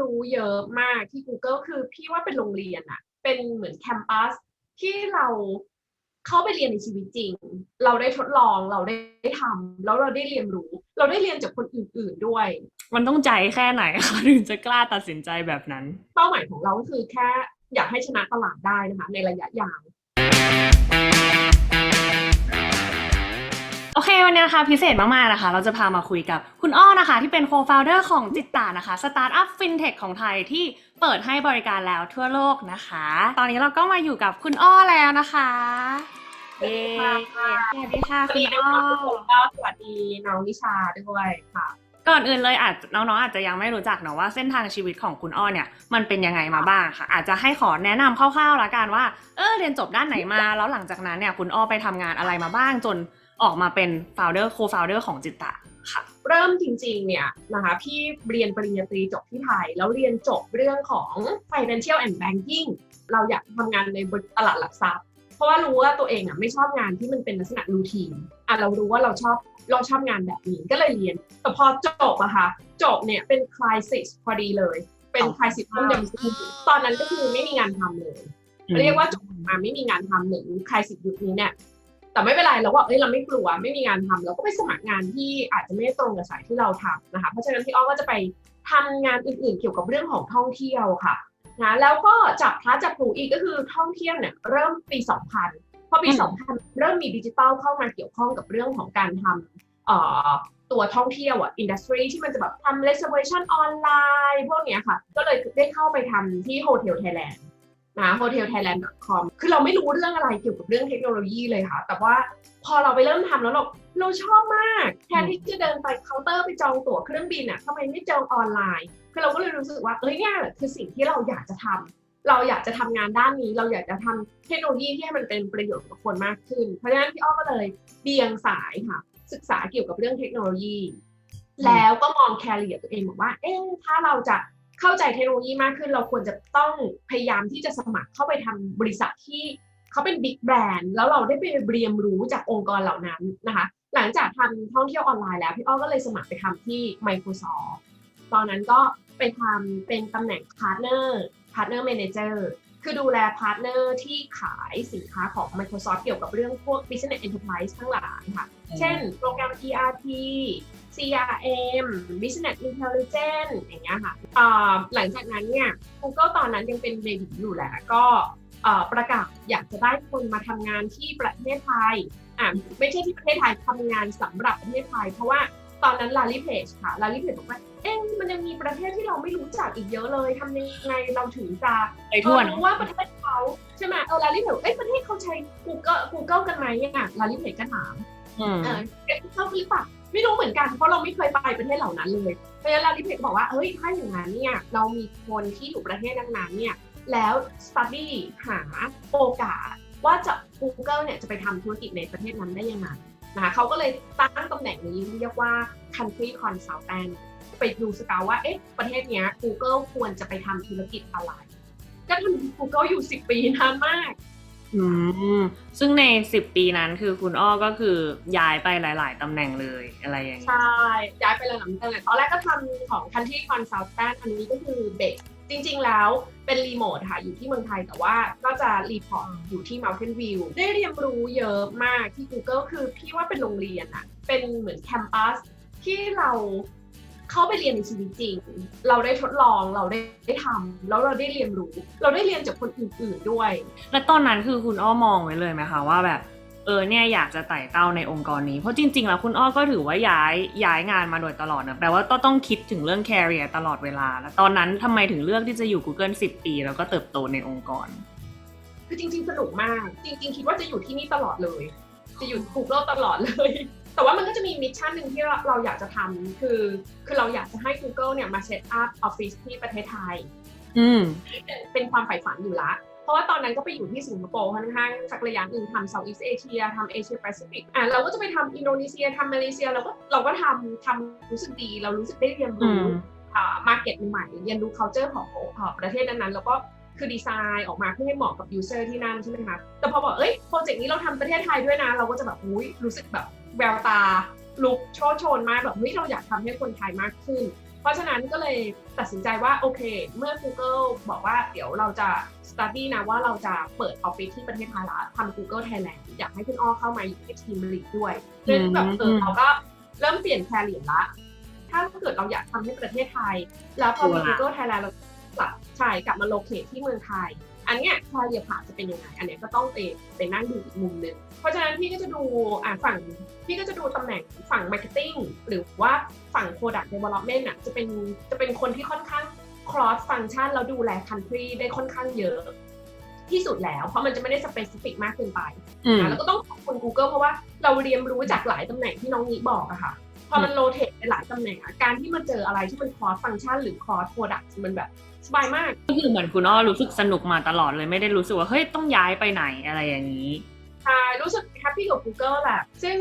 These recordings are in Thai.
รู้เยอะมากที่ Google คือพี่ว่าเป็นโรงเรียนอะเป็นเหมือนแคมปัสที่เราเข้าไปเรียนในชีวิตจริง เราได้ทดลองเราได้ทำแล้วเราได้เรียนรู้ เราได้เรียนจากคนอื่น ๆด้วย มันต้องใจแค่ไหนคะถึงจะกล้าตัดสินใจแบบนั้น เป้าหมายของเราก็คือแค่อยากให้ชนะตลาดได้นะคะในระยะยาว โอเควันนี้นะคะพิเศษมากๆนะคะ เราจะพามาคุยกับคุณอ้อนะคะ ที่เป็น co-founder ของจิตตานะคะสตาร์ทอัพฟินเทคของไทยที่เปิดให้บริการแล้วทั่วโลกนะคะ ตอนนี้เราก็มาอยู่กับคุณอ้อแล้วนะคะเย้สวัสดีค่ะสวัสคุดีณนะอ้อคะทุกคนก็สวัสดีน้องนิชาด้วยค่ะก่อนอื่นเลยอาจน้องๆอาจจะยังไม่รู้จักเนาะว่าเส้นทางชีวิตของคุณอ้อเนี่ยมันเป็นยังไงมาบ้างค่ะ อาจจะให้ขอแนะนำคร่าวๆละกันว่าเออเรียนจบด้านไหนมา แล้วหลังจากนั้นเนี่ยคุณอ้อไปทำงานอะไรมาบ้างจน ออกมาเป็น founder co-founder ของจิตตะค่ะเริ่มจริงๆเนี่ยนะคะพี่เรียนปริญญาตรีจบที่ไทย แล้วเรียนจบเรื่องของ financial and banking เราอยากทำงานในตลาดหลักทรัพย์ เพราะว่ารู้ว่าตัวเองอะไม่ชอบงานที่มันเป็นลักษณะรูทีนอะเรารู้ว่าเราชอบเราชอบงานแบบนี้ก็เลยเรียน แต่พอจบอะค่ะจบเนี่ยเป็น crisis พอดีเลย เป็น crisis ต้นเดือนพฤศจิกายนตอนนั้นก็คือไม่มีงานทำเลยเรียกว่าจบมาไม่มีงานทำเหมือนใครสิบยุคนี้เนี่ย แต่ไม่เป็นไรเราว่าเอ้ยเราไม่กลัวไม่มีงานทำเราก็ไปสมัครงานที่อาจจะไม่ตรงกับสายที่เราทำนะคะเพราะฉะนั้นพี่อ้อมก็จะไปทำงานอื่นๆ เกี่ยวกับเรื่องของท่องเที่ยวค่ะนะแล้วก็จับพลัดจับผลูอีกก็คือท่องเที่ยวเนี่ยเริ่มปี 2000พอปี 2000 เริ่มมีดิจิทัลเข้ามาเกี่ยวข้องกับเรื่องของการทำเอ่อตัวท่องเที่ยวอะอินดัสทรีที่มันจะแบบทำ reservation ออนไลน์พวกเนี้ยค่ะ ก็เลยได้เข้าไปทำที่ Hotel Thailand นะ hotelthailand.com คือเราไม่รู้เรื่องอะไรเกี่ยวกับเรื่องเทคโนโลยีเลยค่ะ แต่ว่าพอเราไปเริ่มทำแล้วเราเราชอบมาก แทนที่จะเดินไปเคาน์เตอร์ไปจองตั๋วเครื่องบินอะทำไมไม่จองออนไลน์ คือเราก็เลยรู้สึกว่าเอ้ยเนี่ยคือสิ่งที่เราอยากจะทำเราอยากจะทำงานด้านนี้ เราอยากจะทำเทคโนโลยีที่ให้มันเป็นประโยชน์กับคนมากขึ้น เพราะฉะนั้นพี่อ้อก็เลยเบี่ยงสายค่ะ ศึกษาเกี่ยวกับเรื่องเทคโนโลยี แล้วก็มองแคริเอร์ตัวเองบอกว่า เอ๊ะถ้าเราจะ เข้าใจเทคโนโลยีมากขึ้น เราควรจะต้องพยายามที่จะสมัครเข้าไปทำบริษัทที่เขาเป็นบิ๊กแบรนด์แล้วเราได้ไปเรียนรู้จากองค์กรเหล่านั้นนะคะ หลังจากทำท่องเที่ยวออนไลน์แล้ว พี่อ้อก็เลยสมัครไปทำที่ Microsoft ตอนนั้นก็ไปทำเป็นตำแหน่ง Partner Partner Manager คือดูแลพาร์ทเนอร์ที่ขายสินค้าของ Microsoft เกี่ยวกับเรื่องพวก Business Enterprise ทั้งหลายค่ะ เช่นโปรแกรม ERP CRM Business Intelligence อย่างเงี้ยค่ะอ่าหลังจากนั้นเนี่ย Google ตอนนั้นยังเป็นเบบีอยู่แหละก็เอ่อประกาศอยากจะได้คนมาทำงานที่ประเทศไทยอ่าไม่ใช่ที่ประเทศไทยทำงานสำหรับประเทศไทย เพราะว่าตอนนั้นลาลิเพจค่ะลาลิเพจบอกว่าเอ๊ะมันยังมีประเทศที่เราไม่รู้จักอีกเยอะเลยทำยังไงเราถึงจะไปทั่วเออนะรู้ว่าประเทศเขาใช่ไหมเออลาลิเพจเอ้ยประเทศเขาใช้ Google Google กันไหมเนี่ยลาลิเพจก็ถามอืมเออเก็ตเข้าหรือเปล่า ไม่รู้เหมือนกันเพราะเราไม่เคยไปประเทศเหล่านั้นเลยเพราะฉะนั้นลาลิเพจบอกว่าเฮ้ยถ้าอย่างนั้นเนี่ยเรามีคนที่อยู่ประเทศนั้นๆเนี่ยแล้ว study หาโอกาสว่าจะ Google เนี่ยจะไปทำธุรกิจในประเทศนั้นได้ยังไงนะคะเขาก็เลยตั้งตำแหน่งนี้เรียกว่า country consultant ไปดูสกาวว่าเอ๊ะประเทศเนี้ย Google ควรจะไปทำธุรกิจอะไร ก็ทำ Google อยู่ 10 ปีนานมาก อืม ซึ่งใน10ปีนั้นคือคุณอ้อก็คือย้ายไปหลาย ๆ ตำแหน่งเลยอะไรอย่างเงี้ยใช่ ย้ายไปหลายๆตำแหน่งตอนแรกก็ทำของ Country Consultant อันนี้ก็คือเบสจริง ๆ แล้วเป็นรีโมทค่ะ อยู่ที่เมืองไทยแต่ว่าก็จะรีพอร์ตอยู่ที่ Mountain View ได้เรียนรู้เยอะมากที่ Google คือพี่ว่าเป็นโรงเรียนอะเป็นเหมือนแคมปัสที่เรา เข้าไปเรียนในชีวิตจริง เราได้ทดลองเราได้ได้ทำแล้วเราได้เรียนรู้ เราได้เรียนจากคนอื่นๆด้วย แล้วตอนนั้นคือคุณอ้อมองไว้เลยไหมคะว่าแบบเออเนี่ยอยากจะไต่เต้าในองค์กรนี้ เพราะจริง ๆ แล้วคุณอ้อก็ถือว่าย้ายย้ายงานมาโดยตลอดนะแปลว่าต้องต้องคิดถึงเรื่อง career ตลอดเวลา แล้วตอนนั้นทำไมถึงเลือกที่จะอยู่ Google 10 ปี แล้วก็เติบโตในองค์กร คือจริง ๆ สนุกมาก จริง ๆ คิดว่าจะอยู่ที่นี่ตลอดเลย จะอยู่ Google ตลอดเลย แต่ว่ามันก็จะมีมิชชั่นหนึ่งที่เราเราอยากจะทำคือ คือเราอยากจะให้ Google เนี่ยมาเซตอัพออฟฟิศที่ประเทศไทย อืมเป็นความใฝ่ฝันอยู่ละ เพราะว่าตอนนั้นก็ไปอยู่ที่สิงคโปร์ค่อนข้างสักระยะหนึ่งทำเซาท์อีสเอเชียทำเอเชียแปซิฟิกอะเราก็จะไปทำอินโดนีเซียทำมาเลเซียเราก็เราก็ทำทำรู้สึกดี เรารู้สึกได้เรียนอืรู้มอ่ามาเก็ตใหม่ๆเรียนรู้ culture ของของประเทศนั้นๆแล้วก็คือดีไซน์ออกมาเพื่อให้เหมาะกับ user ที่นั่นใช่ไหมคะแต่พอบอกเอ้ยโปรเจกต์นี้เราทำประเทศไทยด้วยนะ เราก็จะแบบอุ้ยรู้สึกแบบ แววตาลุกโชดโชนมากแบบเฮ้ยเราอยากทำให้คนไทยมากขึ้น เพราะฉะนั้นก็เลยตัดสินใจว่าโอเค เมื่อ Google บอกว่าเดี๋ยวเราจะ study นะว่าเราจะเปิดออฟฟิศที่ประเทศไทยละทำ Google Thailand อยากให้คุณอ้อเข้ามาอยู่ในทีมลีดด้วยเพื่อแบบเออเราก็เริ่มเปลี่ยนแคริเอร์ละถ้าเกิดเราอยากทำให้ประเทศไทย แล้วพอมี Google Thailand เรากลับใช่กลับมาโลเคทที่เมืองไทย อันเนี้ยแคริเอร์ผ่านจะเป็นยังไงอันเนี้ยก็ต้องไปไปนั่งดูอีกมุมหนึ่งเพราะฉะนั้นพี่ก็จะดูอ่าฝั่งพี่ก็จะดูตำแหน่งฝั่ง Marketing หรือว่าฝั่ง Product Development อะจะเป็นจะเป็นคนที่ค่อนข้าง cross function แล้วดูแล country ได้ค่อนข้างเยอะที่สุดแล้ว เพราะมันจะไม่ได้ specific มากเกินไปอืมนะแล้วก็ต้องขอบคุณ Google เพราะว่าเราเรียนรู้จากหลายตำแหน่งที่น้องนิบอกอะค่ะ พอมันโรเทตไปหลายตำแหน่งอะการที่มันเจออะไรที่มัน cross function หรือ cross product มันแบบสบายมากก็คือเหมือนคุณอ้อรู้สึกสนุกมาตลอดเลยไม่ได้รู้สึกว่าเฮ้ยต้องย้ายไปไหนอะไรอย่างนี้ใช่รู้สึกแฮปปี้กับ Google แหละซึ่ง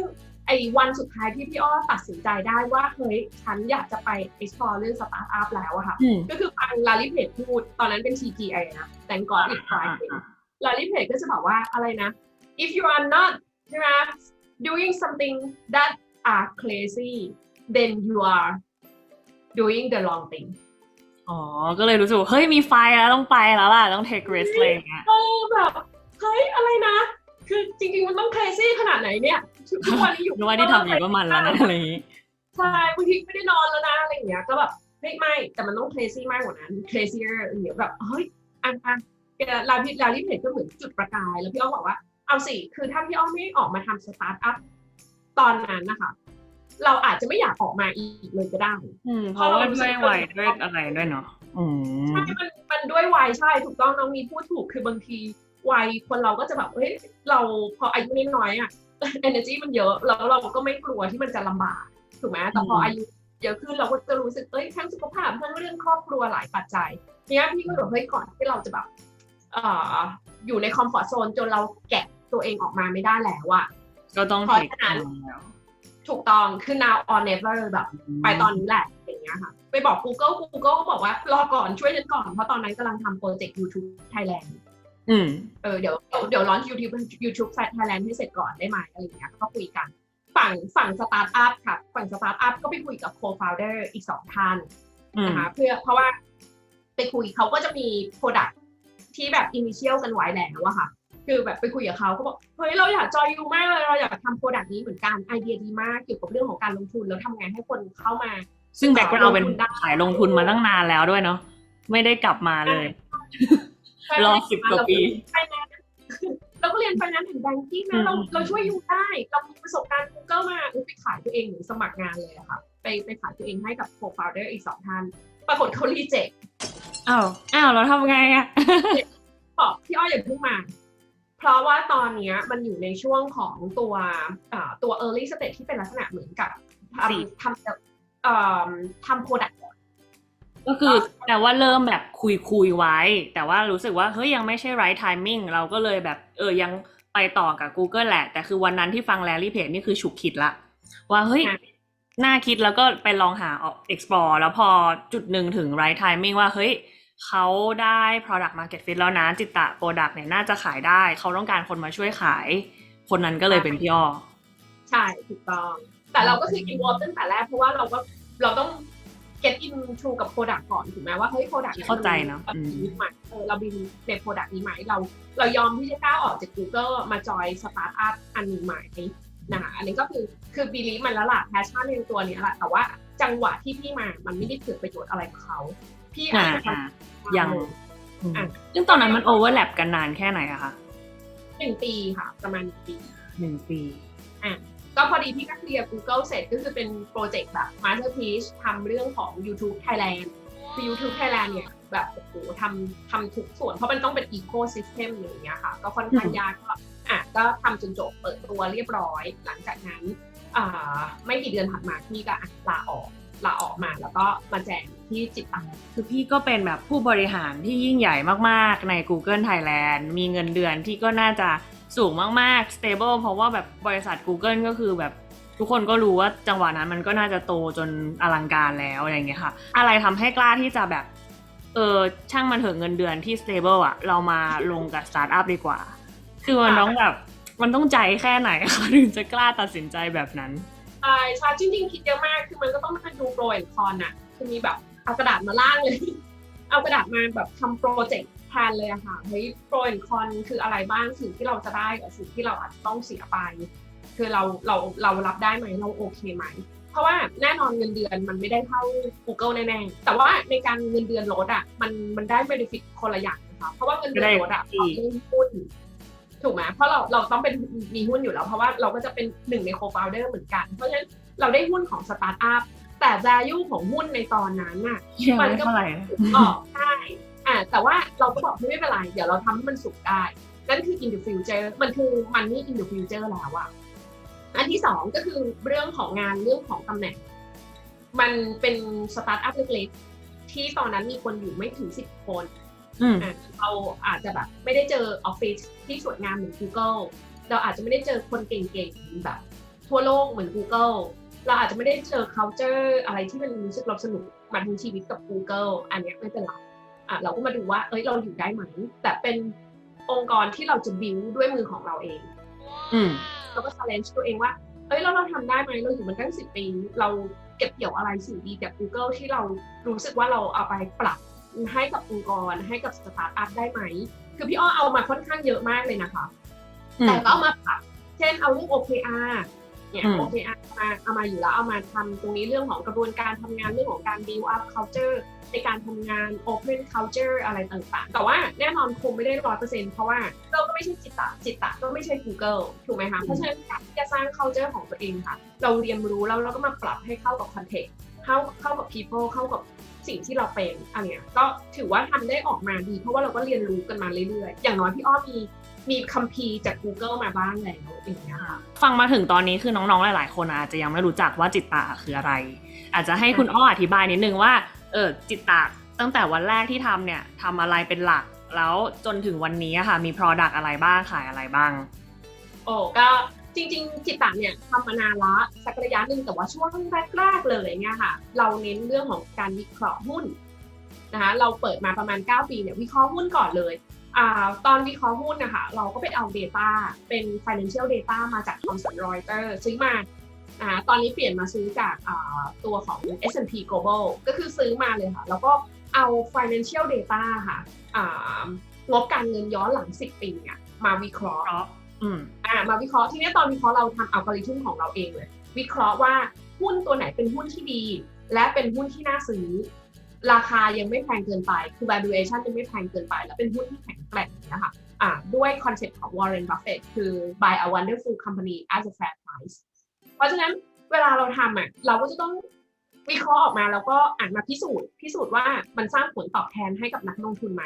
ไอ้วันสุดท้ายที่พี่อ้อตัดสินใจได้ว่าเฮ้ยฉันอยากจะไป explore เรื่อง startup แล้วอะค่ะอืมก็คือฟังลาลิเพจพูดตอนนั้นเป็น TGI นะ Thank God it's Friday ลาลิเพจก็จะบอกว่าอะไรนะ if you are not ใช่ไหม doing something that are crazy then you are doing the wrong thing อ๋อ ก็เลยรู้สึกว่าเฮ้ยมีไฟแล้วต้องไปแล้วล่ะ ต้อง take risk อะไรอย่างเงี้ยเออแบบเฮ้ยอะไรนะ คือจริง ๆ มันต้อง crazy ขนาดไหนเนี่ยทุกวันนี้อยู่นึกว่าที่ทำอยู่ก็มันแล้วนะอะไรอย่างงี้ใช่บางทีไม่ได้นอนแล้วนะอะไรอย่างเงี้ยก็แบบเฮ้ยไม่แต่มันต้อง crazy มากกว่านั้น crazier อย่างเงี้ยแบบเฮ้ยอันอันลาพิลาลิเพจก็เหมือนจุดประกาย แล้วพี่อ้อมบอกว่าเอาสิ คือถ้าพี่อ้อมไม่ออกมาทำสตาร์ทอัพ ตอนนั้นนะคะเราอาจจะไม่อยากออกมาอีกเลยก็ได้อืมเพราะว่าด้วยวัยด้วยอะไรด้วยเนาะอืมใช่มันมันด้วยวัยใช่ถูกต้องน้องมีพูดถูกคือบางทีวัยคนเราก็จะแบบเฮ้ยเราพออายุน้อยๆอะ energy มันเยอะแล้วเราก็ไม่กลัวที่มันจะลำบากถูกไหมแต่พออายุเยอะขึ้นเราก็จะรู้สึกเอ้ยทั้งสุขภาพทั้งเรื่องครอบครัวหลายปัจจัยเนี้ยพี่ก็แบบเฮ้ยก่อนที่เราจะแบบเอ่ออยู่ในคอมฟอร์ทโซนจนเราแกะตัวเองออกมาไม่ได้แล้วอะ ก็ต้องเพราะ take ฉะนั้น on แล้วถูกต้องคือ now or never แบบ ไปตอนนี้แหละอย่างเงี้ยค่ะ ไปบอก Google Google ก็บอกว่ารอก่อนช่วยฉันก่อน เพราะตอนนั้นกำลังทำโปรเจกต์ YouTube Thailand อืม เออเดี๋ยวเดี๋ยวเดี๋ยวร้อน YouTube YouTube Thailand ให้เสร็จก่อนได้ไหมอะไรอย่างเงี้ยก็คุยกัน ฝั่งฝั่งสตาร์ทอัพค่ะ ฝั่งสตาร์ทอัพก็ไปคุยกับ co-founder อีกสองท่าน อืม นะคะเพื่อเพราะว่าไปคุยเขาก็จะมี Product ที่แบบ Initial กันไว้แล้วอะค่ะ คือแบบไปคุยกับเขาก็บอกเฮ้ยเราอยากจอยยูมากเลยเราอยากทำโปรดักต์นี้เหมือนกันไอเดียดีมากเกี่ยวกับเรื่องของการลงทุนแล้วทำไงให้คนเข้ามา ซึ่งแบ็กกราวเป็นลงทุนได้ขายลงทุนมาตั้งนานแล้วด้วยเนาะไม่ได้กลับมาเลยรอ10กว่าปีเราก็เรียนไฟแนนซ์ถึงแบงกิ้งอืนะมเราเราช่วยยูได้เรามีประสบการณ์ Google มาอุ๊ยไปขายตัวเองหรือสมัครงานเลยอะค่ะ ไปไปขายตัวเองให้กับ co-founder อีกสองท่านปรากฏเขารีเจ็คอ้าวอ้าวเราทำไงอะบอกพี่อ้อยอย่าเพิ่งมา เพราะว่าตอนเนี้ยมันอยู่ในช่วงของตัวเอ่อตัว early stage ที่เป็นลักษณะเหมือนกับทสิำทำเอ่อทำ product ก่อนก็คือแต่ว่าเริ่มแบบคุยคุยๆไว้ แต่ว่ารู้สึกว่าเฮ้ยยังไม่ใช่ right timing เราก็เลยแบบเออยังไปต่อกับ Google แหละ แต่คือวันนั้นที่ฟังแลลี่เพจนี่คือฉุกคิดละ ว่าเฮ้ยค่ะน่าคิดแล้วก็ไปลองหา explore แล้วพอจุดหนึ่งถึง right timing ว่าเฮ้ย เขาได้ product market fit แล้วนะจิตตะ product เนี่ยน่าจะขายได้ เขาต้องการคนมาช่วยขาย คนนั้นก็เลยเป็นพี่อ้อใช่ถูกต้อง แต่เราก็คือ involve ตั้งแต่แรกเพราะว่าเราก็เราต้อง get into กับ product ก่อนถูกไหมว่าเฮ้ย product ยเข้าใจนะเราอืมบินไหมเออเราบินใน product นี้ไหมเรา เรายอมที่จะก้าวออกจาก Google มาจอย startup อันนี้ไหมนะคะอันนี้ก็คือคือ believe มันแล้วล่ะ passion ในตัวเนี้ยแหละแต่ว่าจังหวะที่พี่มามันไม่ได้เกิดประโยชน์อะไรกับเขา พี่อาจจะทอ่าำยังอะซึ่งตอนนั้นมัน overlap กันนานแค่ไหนอะคะหนึ่งปีค่ะ ประมาณหนึ่งปีหนึ่งปีก็พอดีพี่ก็เคลียร์ Google เสร็จก็คือเป็นโปรเจกต์แบบ Masterpiece ทำเรื่องของ YouTube Thailand คือ YouTube Thailand เนี่ยแบบโอ้โหทำทำทุกส่วน เพราะมันต้องเป็น Ecosystem อย่างเงี้ยค่ะ ก็ค่อนข้างอืมยากก็อะก็ทำจนจบเปิดตัวเรียบร้อย หลังจากนั้นอ่าไม่กี่เดือนถัดมาพี่ก็อะลาออก ลาออกมาแล้วก็มาแจงที่จิตตังคือพี่ก็เป็นแบบผู้บริหารที่ยิ่งใหญ่มากๆใน Google Thailand มีเงินเดือนที่ก็น่าจะสูงมากๆ stable เพราะว่าแบบบริษัท Google ก็คือแบบทุกคนก็รู้ว่าจังหวะนั้นมันก็น่าจะโตจนอลังการแล้วอะไรอย่างเงี้ยค่ะ อะไรทำให้กล้าที่จะแบบ เออช่างมันเถอะเงินเดือนที่ stable อะเรามาลงกับสตาร์ทอัพดีกว่า คือมันต้องแบบมันต้องใจแค่ไหนคะถึงจะกล้าตัดสินใจแบบนั้น ใช่ใช่จริงๆคิดเยอะมากคือมันก็ต้องมาดูโปรแอนคอนอะคือมีแบบเอากระดาษมาล่างเลย เอากระดาษมาแบบทำโปรเจกต์แทนเลยอะค่ะเฮ้ยโปรแอนคอนคืออะไรบ้างสิ่งที่เราจะได้กับสิ่งที่เราอาจจะต้องเสียไป คือเราเราเรารับได้ไหมเราโอเคไหมเพราะว่าแน่นอนเงินเดือนมันไม่ได้เท่า Google แน่ๆแต่ว่าในการเงินเดือนลดอะมันมันได้ benefit คนละอย่างนะคะเพราะว่าเงินเดือนลดอะได้เราได้หุ้น ถูกไหมเพราะเราเราต้องเป็นมีหุ้นอยู่แล้ว เพราะว่าเราก็จะเป็นหนึ่งใน co-founder เหมือนกัน เพราะฉะนั้นเราได้หุ้นของสตาร์ทอัพแต่ value ของหุ้นในตอนนั้นน่ะยังมัไม่นก็เท่าไหร่นะออกใช่อ่าแต่ว่าเราก็บอกไม่เป็นไร เดี๋ยวเราทำให้มันสุกได้ นั่นคือ in the future มันคือ money in the future แล้วอะอันที่สองก็คือเรื่องของงานเรื่องของตำแหน่ง มันเป็นสตาร์ทอัพเล็กๆ ที่ตอนนั้นมีคนอยู่ไม่ถึงสิบคนอืมอะ เราอาจจะแบบไม่ได้เจอออฟฟิศที่สวยงามเหมือน Google เราอาจจะไม่ได้เจอคนเก่งๆแบบ ทั่วโลกเหมือน Google เราอาจจะไม่ได้เจอ culture อะไรที่มันรู้สึกเราสนุกมาทั้งชีวิตกับ Google อันเนี้ยไม่เป็นไรอะเราก็มาดูว่าเอ้ยเราอยู่ได้ไหมแต่เป็นองค์กรที่เราจะ build ด้วยมือของเราเอง อืมเราก็ challenge ตัวเองว่าเอ้ยเราเราทำได้ไหมเราอยู่มันตั้งสิบปี เราเก็บเกี่ยวอะไรสิ่งดีจาก Google ที่เรารู้สึกว่าเราเอาไปปรับ ให้กับองค์กรให้กับสตาร์ทอัพได้ไหม คือพี่อ้อเอามาค่อนข้างเยอะมากเลยนะคะอืมแต่ก็เอามาปรับเช่นเอาเรื่อง OKR เนี่ยอืม OKR มาเอามาอยู่แล้วเอามาทำตรงนี้เรื่องของกระบวนการทำงานเรื่องของการ build up culture ในการทำงาน open culture อะไรต่างๆ แต่ว่าแน่นอนคงไม่ได้ร้อยเปอร์เซ็นต์เพราะว่าเราก็ไม่ใช่จิตตะจิตตะก็ไม่ใช่ Google ถูกไหมคะเพราะฉะนั้นการที่จะสร้าง culture ของตัวเองค่ะ เราเรียนรู้แล้วเราก็มาปรับให้เข้ากับ context เข้าเข้ากับ people เข้ากับ สิ่งที่เราเป็นอันเนี้ยก็ถือว่าทำได้ออกมาดี เพราะว่าเราก็เรียนรู้กันมาเรื่อยๆ อย่างน้อยพี่อ้อมีมีคัมภีร์จาก Google มาบ้างแล้วอย่างเงี้ยค่ะฟังมาถึงตอนนี้คือน้องๆ หลาย ๆ คนอาจจะยังไม่รู้จักว่าจิตตะคืออะไร อาจจะให้คุณอ้ออธิบายนิดนึงว่าเออจิตตะตั้งแต่วันแรกที่ทำเนี่ยทำอะไรเป็นหลักแล้วจนถึงวันนี้อะค่ะมี Product อะไรบ้างขายอะไรบ้าง โอ้ก็ จริงๆจิตตะเนี่ยทำมานานละสักระยะหนึ่งแต่ว่าช่วงแรกๆเลยเนี่ยค่ะ เราเน้นเรื่องของการวิเคราะห์หุ้นนะคะเราเปิดมาประมาณ 9 ปีเนี่ยวิเคราะห์หุ้นก่อนเลยอตอนวิเคราะห์หุ้นนะคะเราก็ไปเอา Data เป็น Financial Data มาจาก Thomson Reuters ซื้อมาอ่าตอนนี้เปลี่ยนมาซื้อจากตัวของ S&P Global ก็คือซื้อมาเลยค่ะ แล้วก็เอา Financial Data ค่ะงบการเงินย้อนหลัง 10 ปีเนี่ยมาวิเคราะห์ อืมอ่ามาวิเคราะห์ทีนี้ตอนวิเคราะห์เราทำอัลกอริทึมของเราเองเลย วิเคราะห์ว่าหุ้นตัวไหนเป็นหุ้นที่ดี และเป็นหุ้นที่น่าซื้อ ราคายังไม่แพงเกินไปคือ valuation ยังไม่แพงเกินไป และเป็นหุ้นที่แข็งแกร่งนะคะอ่าด้วยคอนเซ็ปต์ของ Warren Buffett คือ buy a wonderful company at a fair price เพราะฉะนั้นเวลาเราทำอะเราก็จะต้องวิเคราะห์ออกมาแล้วก็อ่านมาพิสูจน์พิสูจน์ว่ามันสร้างผลตอบแทนให้กับนักลงทุนไหม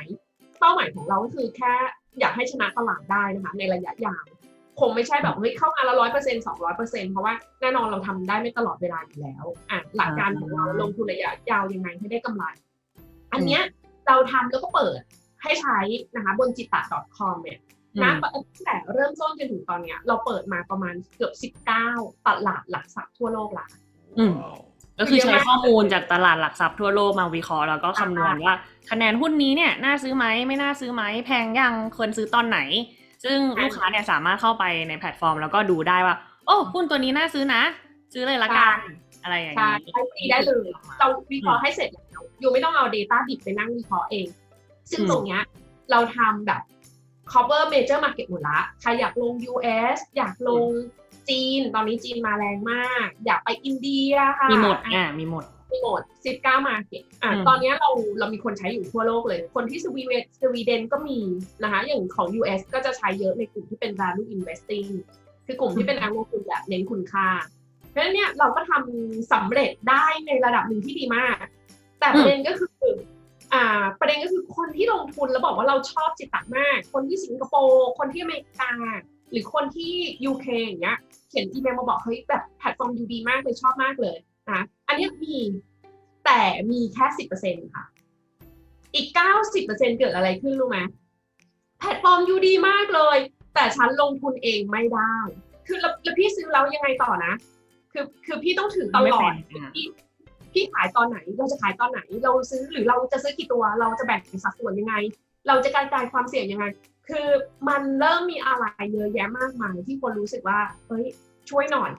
เป้าหมายของเราก็คือแค่ อยากให้ชนะตลาดได้นะคะ ในระยะยาวคงไม่ใช่แบบเฮ้ยเข้ามาละร้อยเปอร์เซ็นต์สองร้อยเปอร์เซ็นต์เพราะว่าแน่นอนเราทำได้ไม่ตลอดเวลาอยู่แล้วอะหลักการของเราลงทุนระยะยาวยังไงให้ได้กำไร อันเนี้ยเราทำแล้วก็เปิดให้ใช้นะคะบนจิตตะ .com เนี่ยอืนะมตั้งแต่เริ่มต้นจนถึงตอนเนี้ย เราเปิดมาประมาณเกือบ19ตลาดหลักทรัพย์ทั่วโลกละอืม ก็คือใช้ข้อมูลจากตลาดหลักทรัพย์ทั่วโลกมาวิเคราะห์แล้วก็คำนวณว่าคะแนนหุ้นนี้เนี่ยน่าซื้อไหมไม่น่าซื้อไหมแพงยังควรซื้อตอนไหน ซึ่งลูกค้าเนี่ยสามารถเข้าไปในแพลตฟอร์ม แล้วก็ดูได้ว่า โอ้หุ้นตัวนี้น่าซื้อนะ ซื้อเลยละกันอะไรอย่างใช่นี้ใช้ฟรีได้เลยเราวิเคราะห์ให้เสร็จแล้วอยู่ไม่ต้องเอา Data ดิบไปนั่งวิเคราะห์เอง ซึ่งอืมตรงเนี้ยเราทำแบบ cover major market หมดละใครอยากลง US อยากลง จีน ตอนนี้จีนมาแรงมาก อยากไปอินเดียค่ะมีหมดอ่ามีหมดมีหมด19 market อะอืมตอนเนี้ยเราเรามีคนใช้อยู่ทั่วโลกเลย คนที่สวีเดนสวีเดนก็มีนะคะ อย่างของ US ก็จะใช้เยอะในกลุ่มที่เป็น value investing คือกลุ่มที่เป็นนักลงทุนแบบเน้นคุณค่าเพราะฉะนั้นเนี่ยเราก็ทำสำเร็จได้ในระดับหนึ่งที่ดีมาก แต่ประเด็นก็คืออ่า ประเด็นก็คือคนที่ลงทุนแล้วบอกว่าเราชอบจิตตะมาก คนที่สิงคโปร์ คนที่อเมริกา หรือคนที่ UK อย่างเงี้ยเขียนอีเมลมาบอกเฮ้ยแบบแพลตฟอร์มยูดีมากเลยชอบมากเลยนะอันเนี้ยมีแต่มีแค่สิบเปอร์เซ็นค่ะ อีกเก้าสิบเปอร์เซ็นเกิดอะไรขึ้นรู้ไหมแพลตฟอร์มยูดีมากเลย แต่ฉันลงทุนเองไม่ได้ คือแล้วแล้วพี่ซื้อแล้วยังไงต่อนะ คือคือพี่ต้องถือตลอดไม่เป็นอะพี่พี่ขายตอนไหนเราจะขายตอนไหน เราซื้อหรือเราจะซื้อกี่ตัว เราจะแบ่งสัดส่วนยังไง เราจะกระจายความเสี่ยงยังไง คือมันเริ่มมีอะไรเยอะแยะมากมายที่คนรู้สึกว่าเฮ้ยช่วยหน่อย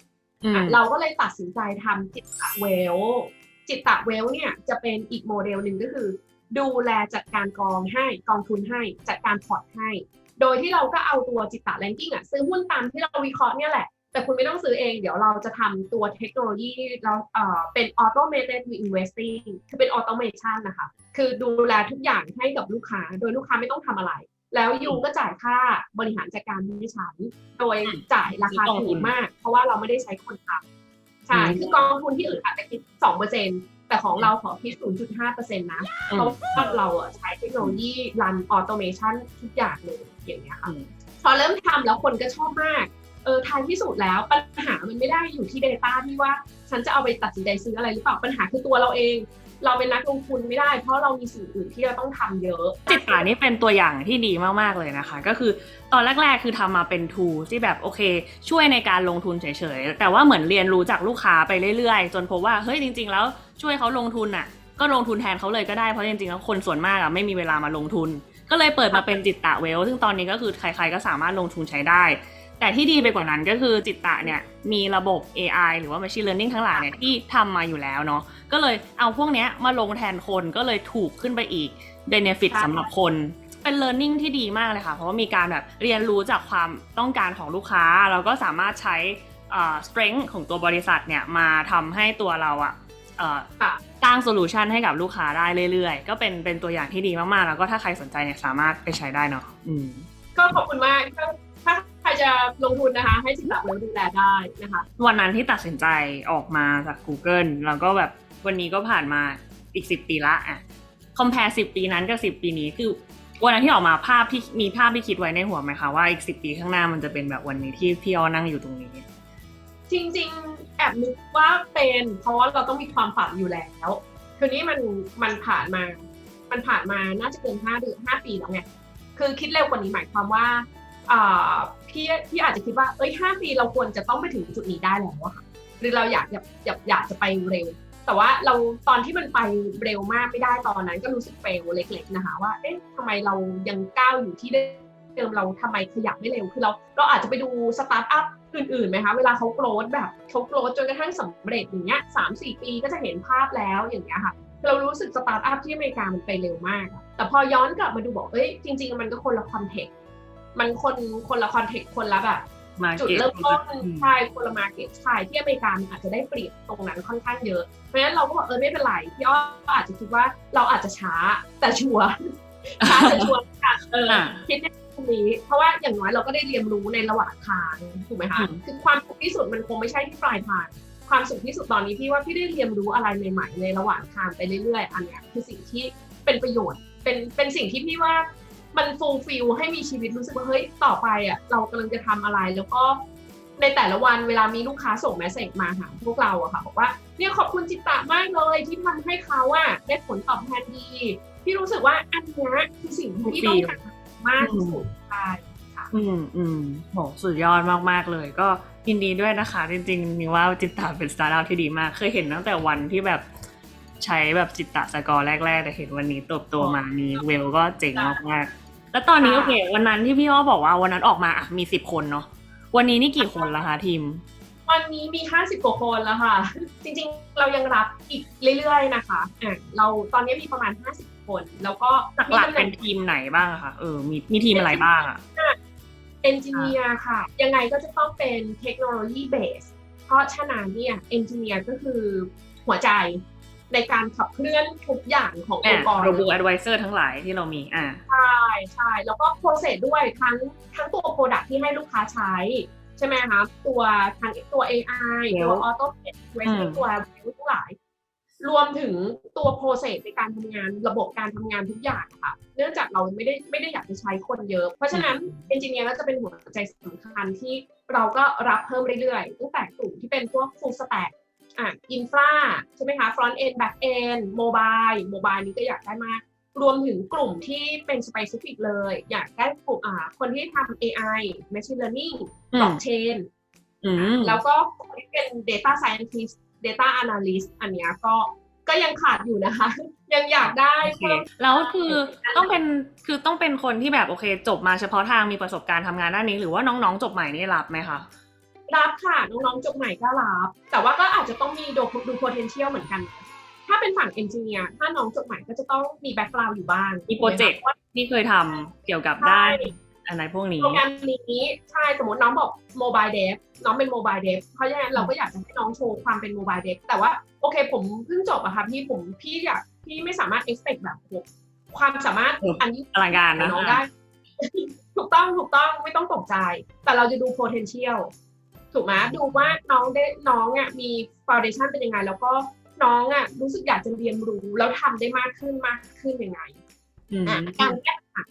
อืมอะเราก็เลยตัดสินใจทำจิตตะเวล จิตตะเวลเนี่ยจะเป็นอีกโมเดลหนึ่งก็คือ ดูแลจัดการกองให้กองทุนให้จัดการพอร์ตให้ โดยที่เราก็เอาตัวจิตตะแลนกิ้งอะซื้อหุ้นตามที่เราวิเคราะห์เนี่ยแหละแต่คุณไม่ต้องซื้อเอง เดี๋ยวเราจะทำตัวเทคโนโลยีเราเอ่อเป็น automated investing คือเป็น automation นะคะ คือดูแลทุกอย่างให้กับลูกค้า โดยลูกค้าไม่ต้องทำอะไร แล้วยูก็จ่ายค่าบริหารจัดการให้ฉันโดยจ่ายราคาถูกมาก เพราะว่าเราไม่ได้ใช้คนทำใช่คือกองทุนที่อื่นอาจจะคิด2%เปอร์เซ็นแต่ของเราขอคิด0.5%นะเพราะว่าเราอะใช้เทคโนโลยีรันออโตเมชันทุกอย่างเลยอย่างเงี้ยค่ะอืมพอเริ่มทำแล้วคนก็ชอบมากเออท้ายที่สุดแล้วปัญหามันไม่ได้อยู่ที่ Data ที่ว่าฉันจะเอาไปตัดสินใจซื้ออะไรหรือเปล่าปัญหาคือตัวเราเอง เราเป็นนักลงทุนไม่ได้ เพราะเรามีสิ่งอื่นที่เราต้องทำเยอะ จิตตานี่เป็นตัวอย่างที่ดีมากๆเลยนะคะ ก็คือตอนแรก ๆ คือทำมาเป็นทูที่แบบโอเค ช่วยในการลงทุนเฉยๆ แต่ว่าเหมือนเรียนรู้จากลูกค้าไปเรื่อยๆ จนพบว่าเฮ้ยจริง ๆ แล้วช่วยเขาลงทุนอะ ก็ลงทุนแทนเขาเลยก็ได้เพราะจริงๆแล้วคนส่วนมากอะไม่มีเวลามาลงทุน ก็เลยเปิดมาเป็นจิตตะเวลซึ่งตอนนี้ก็คือใครๆก็สามารถลงทุนใช้ได้ แต่ที่ดีไปกว่านั้นก็คือจิตตะเนี่ยมีระบบ AI หรือว่า Machine Learning ทั้งหลายเนี่ยที่ทำมาอยู่แล้วเนาะก็เลยเอาพวกเนี้ยมาลงแทนคนก็เลยถูกขึ้นไปอีก Benefit ใช่สำหรับคนเป็น learning ที่ดีมากเลยค่ะ เพราะว่ามีการแบบเรียนรู้จากความต้องการของลูกค้า เราก็สามารถใช้เอ่อ strength ของตัวบริษัทเนี่ยมาทำให้ตัวเราอะเอ่อค่ะสร้างโซลูชันให้กับลูกค้าได้เรื่อยๆ ก็เป็นเป็นตัวอย่างที่ดีมากๆ แล้วก็ถ้าใครสนใจเนี่ยสามารถไปใช้ได้เนาะอืมก็ขอบคุณมากถ้าถ้า ใครจะลงทุนนะคะ ให้จิตตะเวลดูแลได้นะคะ วันนั้นที่ตัดสินใจออกมาจาก Google แล้วก็แบบวันนี้ก็ผ่านมาอีก 10 ปีละอะ compare 10ปีนั้นกับ10ปีนี้คือวันนั้นที่ออกมาภาพที่มีภาพที่คิดไว้ในหัวไหมคะว่าอีก10ปีข้างหน้ามันจะเป็นแบบวันนี้ที่พี่ออนั่งอยู่ตรงนี้ จริงๆ แอบนึกว่าเป็นเพราะว่าเราต้องมีความฝันอยู่แล้วคือนี้มันมันผ่านมา มันผ่านมาน่าจะเกินห้าเดือนห้าปีแล้วไงคือคิดเร็วกว่านี้หมายความว่าอ่า พี่พี่อาจจะคิดว่าเอ้ยห้าปีเราควรจะต้องไปถึงจุดนี้ได้แล้วอะค่ะหรือเราอยากอยากอยากอยากจะไปเร็ว แต่ว่าเราตอนที่มันไปเร็วมากไม่ได้ตอนนั้น ก็รู้สึกเฟลเล็ก ๆนะคะ ว่าเอ๊ะทำไมเรายังก้าวอยู่ที่เดิมเราทำไมขยับไม่เร็ว คือเราเราอาจจะไปดูสตาร์ทอัพอื่นๆไหมคะ เวลาเขาโกรธแบบเขาโกรธจนกระทั่งสำเร็จอย่างเงี้ยสามสี่ปีก็จะเห็นภาพแล้วอย่างเงี้ยค่ะ เรารู้สึกสตาร์ทอัพที่อเมริกามันไปเร็วมาก แต่พอย้อนกลับมาดูบอก เอ้ย จริง ๆ มันก็คนละคอนเทกต์ มันคนคนละคอนเทกต์คนละแบบมาจุดเริ่มต้นใช่คนละมาเก็ตใช่ที่อเมริกามันอาจจะได้เปรียบตรงนั้นค่อนข้างเยอะ เพราะฉะนั้นเราก็บอกเออไม่เป็นไรพี่อ้ออาจจะคิดว่าเราอาจจะช้าแต่ชัวร์ช้าแต่ชัวร์ค่ะเอออะคิดในตรงนี้เพราะว่าอย่างน้อยเราก็ได้เรียนรู้ในระหว่างทางถูกไหมคะอืมคือความสุขที่สุดมันคงไม่ใช่ที่ปลายทางความสุขที่สุดตอนนี้พี่ว่าพี่ได้เรียนรู้อะไรใหม่ๆในระหว่างทางไปเรื่อยๆ อันเนี้ยคือสิ่งที่เป็นประโยชน์เป็นเป็นสิ่งที่พี่ว่า มันฟูลฟิลให้มีชีวิตรู้สึกว่าเฮ้ยต่อไปอะเรากำลังจะทำอะไรแล้วก็ในแต่ละวันเวลามีลูกค้าส่งแมสเซจมาหาพวกเราอะค่ะบอกว่าเนี่ยขอบคุณจิตตะมากเลยที่ทำให้เขาอะได้ผลตอบแทนดีพี่รู้สึกว่าอันนี้คือสิ่งที่ต้องการมากที่สุดใช่ค่ะอืมอืมโหสุดยอดมากๆเลย ก็ยินดีด้วยนะคะ จริงๆนี่ว่าจิตตาเป็นสตาร์ทอัพที่ดีมาก เคยเห็นตั้งแต่วันที่แบบใช้แบบจิตตะสกอร์แรก ๆ แต่เห็นวันนี้ติบโตมามีเวลก็เจ๋งมากๆ แล้วตอนนี้โอเค วันนั้นที่พี่อ้อบอกว่าวันนั้นออกมาอะมีสิบคนเนาะวันนี้นี่กี่คนละคะทีม วันนี้มี 50กว่าคนแล้วค่ะ จริงๆ เรายังรับอีกเรื่อยๆ นะคะอะเราตอนนี้มีประมาณ 50 คน แล้วก็หลักๆเป็นทีมไหนบ้างอะคะเออมีมีทีมอะไรบ้างอะเอนจิเนียร์ค่ะ ยังไงก็จะต้องเป็นเทคโนโลยีเบส เพราะฉะนั้นเนี่ยเอนจิเนียร์ก็คือหัวใจ ในการขับเคลื่อนทุกอย่างขององค์กรโรบูแอดไวเซอร์ทั้งหลายที่เรามีอ่าใช่ใช่แล้วก็โปรเซสด้วยทั้งทั้งตัวโปรดักที่ให้ลูกค้าใช้ ใช่ไหมคะตัวทั้งตัว AI ตัว Auto m a t ตัวอืมตัวทั้งหลาย รวมถึงตัวโปรเซสในการทำงานระบบการทำงานทุกอย่างค่ะ เนื่องจากเราไม่ได้ไม่ได้อยากจะใช้คนเยอะ เพราะฉะนั้นเอนจิเนียร์ก็จะเป็นหัวใจสำคัญที่เราก็รับเพิ่มเรื่อยๆตั้งแต่กลุ่มที่เป็นพวก full stack อะอินฟราใช่ไหมคะ front end back end mobile mobile นี้ก็อยากได้มาก รวมถึงกลุ่มที่เป็น specific เลย อยากได้กลุ่มอ่าคนที่ทำ AI machine learning อืม blockchain อืมแล้วก็คนที่เป็น data scientist data analyst อันเนี้ยก็ก็ยังขาดอยู่นะคะ ยังอยากได้โอเคเพิ่มแล้วคือต้องเป็นคือต้องเป็นคนที่แบบโอเค จบมาเฉพาะทางมีประสบการณ์ทำงานด้านนี้ หรือว่าน้องๆ จบใหม่นี่รับไหมคะ รับค่ะ น้องๆจบใหม่ก็รับ แต่ว่าก็อาจจะต้องมีดูดู potential เหมือนกัน ถ้าเป็นฝั่งเอนจิเนียร์ถ้าน้องจบใหม่ก็จะต้องมีแบ็กกราวด์อยู่บ้างมีโปรเจกต์ว่าที่เคยทำเกี่ยวกับใช่ด้านอะไรพวกนี้โปรแกรมนี้ใช่สมมติน้องบอกโมบายเดฟน้องเป็นโมบายเดฟเพราะฉะนั้นเราก็อยากจะให้น้องโชว์ความเป็นโมบายเดฟแต่ว่าโอเคผมเพิ่งจบอะค่ะพี่ผมพี่อยากพี่ไม่สามารถ expect แบบความสามารถอืมอันนี้อลังการนะน้องได้ ถูกต้องถูกต้องไม่ต้องตกใจ แต่เราจะดู potential ถูกไหมดูว่าน้องได้น้องอะมี foundation เป็นยังไง แล้วก็น้องอะรู้สึกอยากจะเรียนรู้แล้วทำได้มากขึ้นมากขึ้นยังไงอืมอะการแก้ปัญหา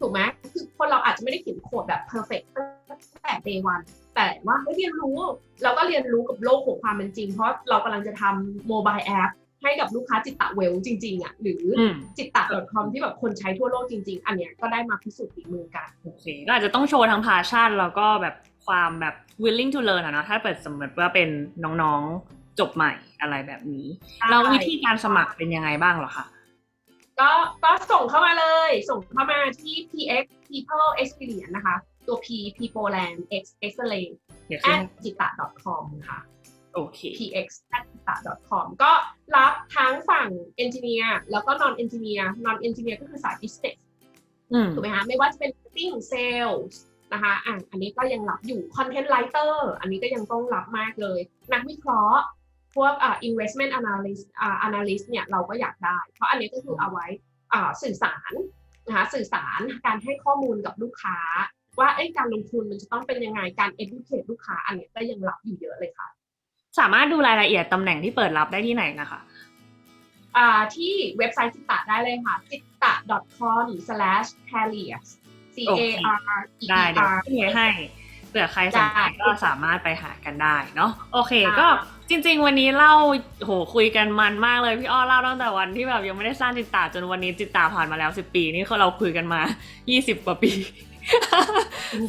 ถูกไหมคือคนเราอาจจะไม่ได้เขียนโคดแบบ perfect ตั้งแต่ day one แต่ว่าเฮ้ยเรียนรู้เราก็เรียนรู้กับโลกของความเป็นจริง เพราะเรากำลังจะทำ mobile app ให้กับลูกค้าจิตตะเวลจริง ๆอะหรือออืมจิตตะ .com ที่แบบคนใช้ทั่วโลกจริง ๆ อันเนี้ยก็ได้มาพิสูจน์ฝีมือกันโอเคก็อาจจะต้องโชว์ทั้งพาชั่นแล้วก็แบบ ความแบบ willing to learn อะเนาะถ้าเปิดสมมติว่าเป็นน้องๆจบใหม่อะไรแบบนี้แล้ววิธีการสมัครเป็นยังไงบ้างเหรอคะก็ก็ส่งเข้ามาเลย ส่งเข้ามาที่ px people experience นะคะ ตัว p people land x x ray เดี๋ยวขึ้น at จิตตะ .com ค่ะโอเค px at จิตตะ .com ก็รับทั้งฝั่ง engineer แล้วก็ non engineer non engineer ก็คือสาย business อืมถูกไหมคะไม่ว่าจะเป็น marketing sales นะคะอะอันนี้ก็ยังรับอยู่ content writer อันนี้ก็ยังต้องรับมากเลย นักวิเคราะห์ พวกอ่า investment analyst อ่า analyst เนี่ยเราก็อยากได้ เพราะอันนี้ก็คือเอาไว้อ่าสื่อสารนะคะสื่อสารการให้ข้อมูลกับลูกค้า ว่าเอ้ยการลงทุนมันจะต้องเป็นยังไงการ educate ลูกค้า อันเนี้ยก็ยังรับอยู่เยอะเลยค่ะ สามารถดูรายละเอียดตำแหน่งที่เปิดรับได้ที่ไหนนะคะอ่าที่เว็บไซต์จิตตะได้เลยค่ะจิตตะ com slash careers c โอ a เค r e ได้ e เดี๋ยว r ขึ้นไว้ให้เผื่อใครสนใจได้ ก็สามารถไปหากันได้เนาะโอเคค่ะก็จริง ๆ วันนี้เล่าโหคุยกันมันมากเลยพี่อ้อเล่าตั้งแต่วันที่แบบยังไม่ได้สร้างจิตตาจนวันนี้จิตตาผ่านมาแล้วสิบปีนี่คือเราคุยกันมายี่สิบกว่าปี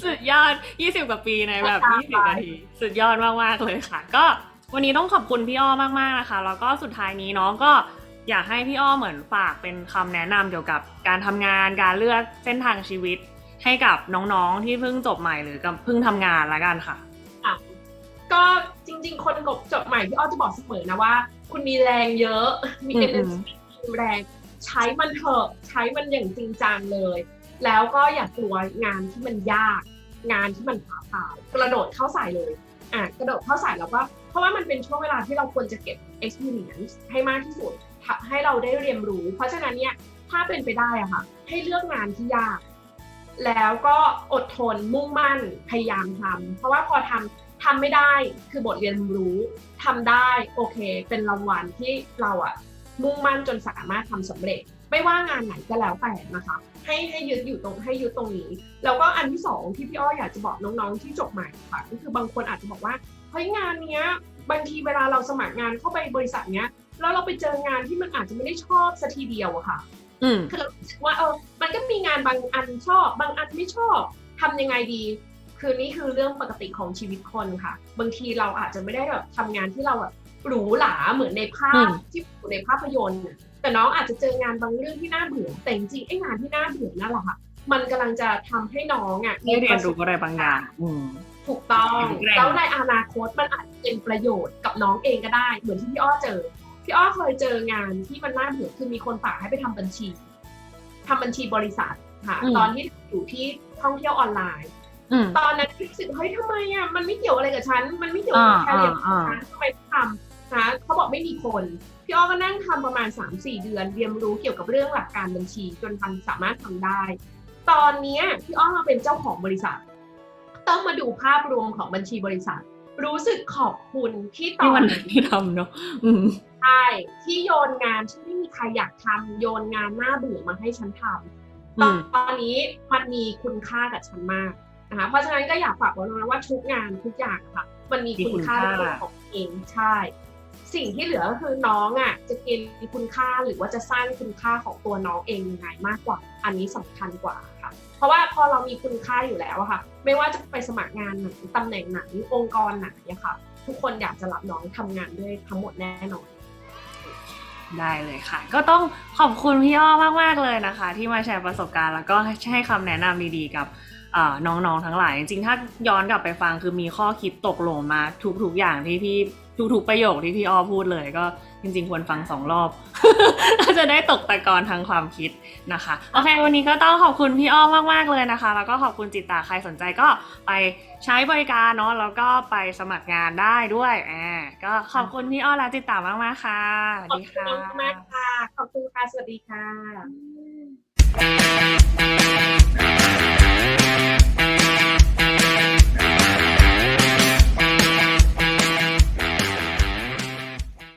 สุดยอด 20 กว่าปีในแบบ 20 นาที สุดยอดมาก ๆ เลยค่ะ ก็วันนี้ต้องขอบคุณพี่อ้อมาก ๆ นะคะ แล้วก็สุดท้ายนี้เนาะก็อยากให้พี่อ้อเหมือนฝากเป็นคำแนะนำเกี่ยวกับการทำงาน การเลือกเส้นทางชีวิต ให้กับน้องๆที่เพิ่งจบใหม่หรือกับเพิ่งทำงานละกันค่ะก็จริง ๆ คนกบจบใหม่พี่อ้อจะบอกเสมอนะว่า คุณมีแรงเยอะ มีอืม energy มีแรงใช้มันเถอะใช้มันอย่างจริงจังเลย แล้วก็อย่ากลัวงานที่มันยาก งานที่มันท้าทายกระโดดเข้าใส่เลยอะกระโดดเข้าใส่แล้วก็เพราะว่ามันเป็นช่วงเวลาที่เราควรจะเก็บ experience ให้มากที่สุดทำให้เราได้เรียนรู้ เพราะฉะนั้นเนี่ยถ้าเป็นไปได้อะค่ะ ให้เลือกงานที่ยาก แล้วก็อดทนมุ่งมั่นพยายามทำเพราะว่าพอทำทำไม่ได้คือบทเรียนรู้ทำได้โอเค เป็นรางวัลที่เราอะมุ่งมั่นจนสามารถทำสำเร็จ ไม่ว่างานไหนก็แล้วแต่นะคะให้ให้ยึดอยู่ตรงให้ยึดตรงนี้ แล้วก็อันที่สองที่พี่อ้ออยากจะบอกน้องๆที่จบใหม่ค่ะก็คือบางคนอาจจะบอกว่าเฮ้ยงานเนี้ยบางทีเวลาเราสมัครงานเข้าไปบริษัทเนี้ยแล้วเราไปเจองานที่มันอาจจะไม่ได้ชอบสัทีเดียวอะค่ะ คือเรารู้สึกว่าเออมันก็มีงานบางอันชอบ บางอันไม่ชอบทำยังไงดี คือนี่คือเรื่องปกติของชีวิตคนค่ะ บางทีเราอาจจะไม่ได้แบบทำงานที่เราแบบหรูหราเหมือนในภาอืพมที่อยู่ในภาพยนตร์น่ะแต่น้องอาจจะเจองานบางเรื่องที่น่าเบื่อแต่จริงๆไอ้งานที่น่าเบื่อนั่นแหละค่ะ มันกำลังจะทำให้น้องอะได้เรียนรู้อะไรบางอย่างอืมถูกต้องแข็งแรงแล้วในอนาคตมันอาจจะเป็นประโยชน์กับน้องเองก็ได้ เหมือนที่พี่อ้อเจอ พี่อ้อเคยเจองานที่มันน่าเบื่อคือมีคนฝากให้ไปทำบัญชีทำบัญชีบริษัทค่ะอืมตอนที่อยู่ที่ท่องเที่ยวออนไลน์อืมตอนนั้นรู้สึกเฮ้ยทำไมอะมันไม่เกี่ยวอะไรกับฉัน มันไม่เกี่ยวกับอ่าแคริเอร์อ่าฉันทำไมทำนะเขาบอกไม่มีคนพี่อ้อก็นั่งทำประมาณ 3-4 เดือน เรียนรู้เกี่ยวกับเรื่องหลักการบัญชี จนทำสามารถทำได้ ตอนเนี้ยพี่อ้อมาเป็นเจ้าของบริษัท ต้องมาดูภาพรวมของบัญชีบริษัท รู้สึกขอบคุณที่ตที่อวันนไหนนั้นที่ทำเนาะอืม ใช่ที่โยนงานที่ไม่มีใครอยากทำโยนงานหน้าเบื่อมาให้ฉันทำอืมตอนนี้มันมีคุณค่ากับฉันมากนะคะเพราะฉะนั้นก็อยากฝากไว้นะว่าทุกงานทุกอย่างอะค่ะ มันมีมีคุณค่าคุณค่าในตัวของเองใช่ สิ่งที่เหลือก็คือน้องอะจะกินคุณค่าหรือว่าจะสร้างคุณค่าของตัวน้องเองยังไงมากกว่า อันนี้สำคัญกว่าค่ะ เพราะว่าพอเรามีคุณค่าอยู่แล้วอะค่ะ ไม่ว่าจะไปสมัครงานไหนตำแหน่งไหนองค์กรไหนอะค่ะ ทุกคนอยากจะรับน้องทำงานด้วยทั้งหมดแน่นอน ได้เลยค่ะ ก็ต้องขอบคุณพี่อ้อมากๆเลยนะคะ ที่มาแชร์ประสบการณ์ แล้วก็ให้คำแนะนำดีๆกับน้องๆทั้งหลาย จริงๆ ถ้าย้อนกลับไปฟังคือมีข้อคิดตกหล่นมาทุกๆอย่างที่พี่ทุกๆประโยคที่พี่อ้อพูดเลยก็ จริงๆ ควรฟังสองรอบจะได้ตกตะกอนทางความคิดนะคะ โอเค วันนี้ก็ต้องขอบคุณพี่อ้อมมากๆเลยนะคะ แล้วก็ขอบคุณจิตตาใครสนใจก็ไปใช้บริการเนาะแล้วก็ไปสมัครงานได้ด้วยอ่าก็ขอบคุณพี่อ้อและจิตตามากๆค่ะสวัสขอบดีคุณมากค่ะ ขอบคุณค่ะ สวัสดีค่ะ